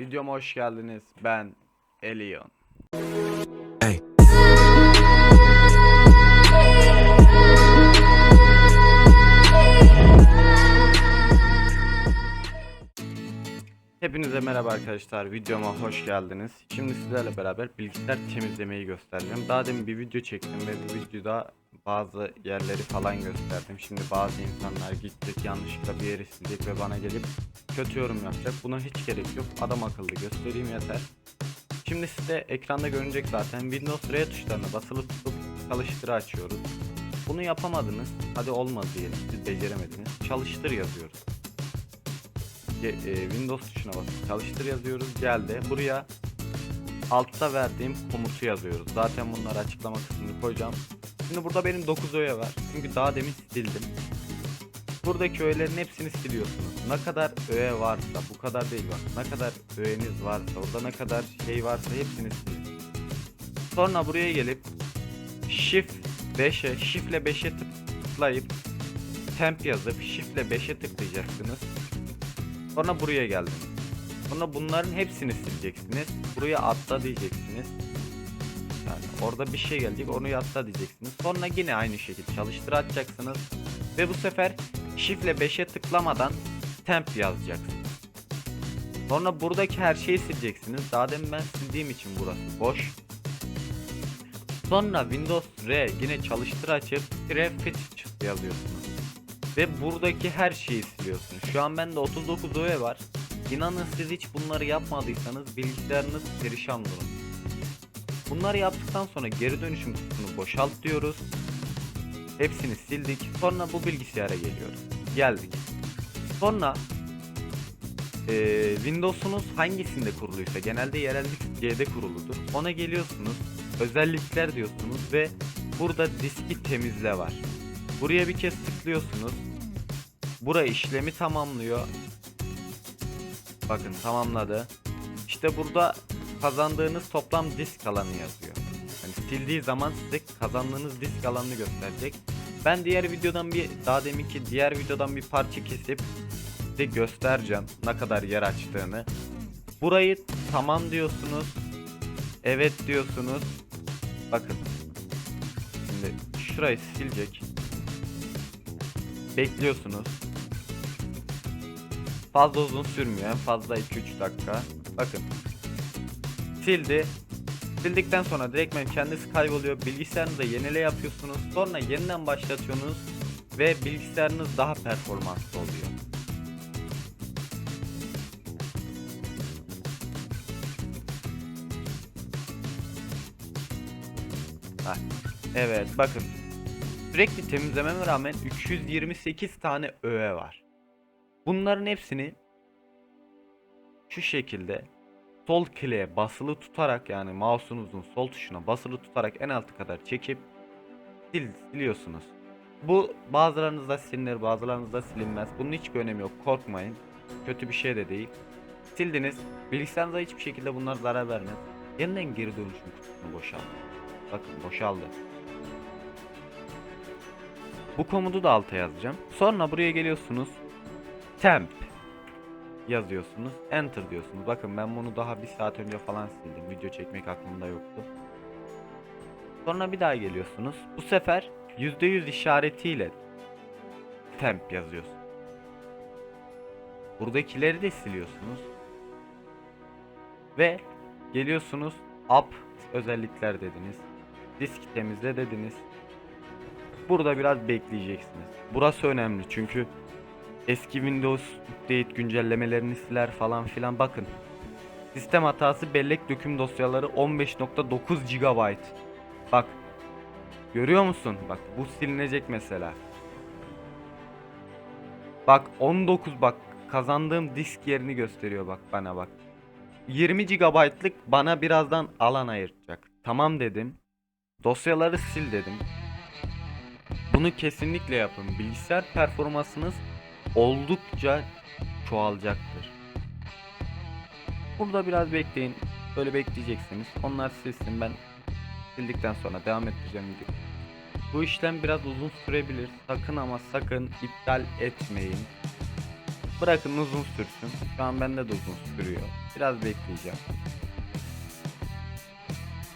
Videoma hoş geldiniz. Ben Elion. Hey. Hepinize merhaba arkadaşlar. Videoma hoş geldiniz. Şimdi sizlerle beraber bilgisayar temizlemeyi göstereceğim. Daha demin bir video çektim ve bu videoda bazı yerleri falan gösterdim. Şimdi bazı insanlar gidecek yanlışlıkla bir yeri silecek ve bana gelip kötü yorum yapacak. Buna hiç gerek yok. Adam akıllı göstereyim yeter. Şimdi size ekranda görünecek zaten. Windows R tuşlarına basılı tutup çalıştır açıyoruz. Bunu yapamadınız. Hadi olmadı diyelim. Siz beceremediniz. Çalıştır yazıyoruz. E, Windows tuşuna basıp çalıştır yazıyoruz. Geldi. Buraya altta verdiğim komutu yazıyoruz. Zaten bunları açıklama kısmını koyacağım. Şimdi burada benim 9 öğe var. Çünkü daha demin sildim. Buradaki öğelerin hepsini siliyorsunuz. Ne kadar öğe varsa, bu kadar değil bak. Ne kadar öğeniz varsa, orada ne kadar şey varsa hepsini silin. Sonra buraya gelip Shift 5'e, Shift ile 5'e tıklayıp temp yazıp Shift ile 5'e tıklayacaksınız. Sonra buraya geldiniz. Sonra bunların hepsini sileceksiniz. Buraya atla diyeceksiniz. Yani orada bir şey gelecek onu atla diyeceksiniz. Sonra yine aynı şekilde çalıştır atacaksınız. Ve bu sefer Shift ile 5'e tıklamadan temp yazacaksınız. Sonra buradaki her şeyi sileceksiniz. Daha demin ben sildiğim için burası boş. Sonra Windows R yine çalıştır açıp tire fetch yazıyorsunuz. Ve buradaki her şeyi siliyorsunuz. Şu an bende 39 OE var. İnanın siz hiç bunları yapmadıysanız bilgisayarınız perişan durur. Bunları yaptıktan sonra geri dönüşüm kutusunu boşalt diyoruz. Hepsini sildik. Sonra bu bilgisayara geliyoruz. Geldik. Sonra eee Windows'unuz hangisinde kuruluysa genelde yerellik C'de kuruludur. Ona geliyorsunuz. Özellikler diyorsunuz ve burada diski temizle var. Buraya bir kez tıklıyorsunuz. Bura işlemi tamamlıyor. Bakın tamamladı. İşte burada kazandığınız toplam disk alanı yazıyor. Yani sildiği zaman size kazandığınız disk alanını gösterecek. Ben diğer videodan bir daha deminki diğer videodan bir parça kesip size göstereceğim ne kadar yer açtığını. Burayı tamam diyorsunuz. Evet diyorsunuz. Bakın. Şimdi şurayı silecek. Bekliyorsunuz. Fazla uzun sürmüyor. Fazla 2-3 dakika. Bakın. Sildi. Sildikten sonra direktmen kendisi kayboluyor. Bilgisayarınıza yenile yapıyorsunuz. Sonra yeniden başlatıyorsunuz. Ve bilgisayarınız daha performanslı oluyor. Evet bakın. Sürekli temizlememe rağmen 328 tane öğe var. Bunların hepsini şu şekilde sol kliğe basılı tutarak yani mouse'unuzun sol tuşuna basılı tutarak en altı kadar çekip sil, siliyorsunuz. Bu bazılarınızda silinir bazılarınızda silinmez. Bunun hiçbir önemi yok korkmayın. Kötü bir şey de değil. Sildiniz. Bilgisayarınıza hiçbir şekilde bunlar zarar vermez. Yeniden geri dönüşüm kutusunu boşalt. Bakın boşaldı. Bu komutu da alta yazacağım. Sonra buraya geliyorsunuz. Temp yazıyorsunuz. Enter diyorsunuz. Bakın ben bunu daha bir saat önce falan sildim. Video çekmek aklımda yoktu. Sonra bir daha geliyorsunuz. Bu sefer %100 işaretiyle temp yazıyorsunuz. Buradakileri de siliyorsunuz. Ve geliyorsunuz up özellikler dediniz. Disk temizle dediniz. Burada biraz bekleyeceksiniz. Burası önemli çünkü eski Windows Update güncellemelerini siler falan filan bakın. Sistem hatası bellek döküm dosyaları 15.9 GB. Bak. Görüyor musun? Bak bu silinecek mesela. Bak 19 bak kazandığım disk yerini gösteriyor bak bana bak. 20 GB'lık bana birazdan alan ayıracak. Tamam dedim. Dosyaları sil dedim. Bunu kesinlikle yapın. Bilgisayar performansınız oldukça çoğalacaktır. Burada biraz bekleyin. Böyle bekleyeceksiniz. Onlar silsin. Ben sildikten sonra devam edeceğim video. Bu işlem biraz uzun sürebilir. Sakın ama sakın iptal etmeyin. Bırakın uzun sürsün. Şu an bende de uzun sürüyor. Biraz bekleyeceğim.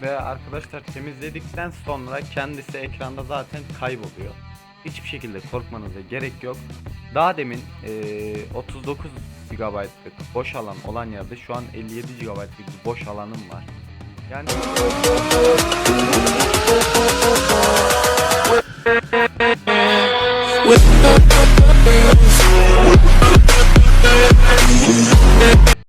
Ve arkadaşlar temizledikten sonra kendisi ekranda zaten kayboluyor. Hiçbir şekilde korkmanıza gerek yok. Daha demin eee, 39 GB'lık boş alan olan yerde şu an 57 GB'lık boş alanım var. Yani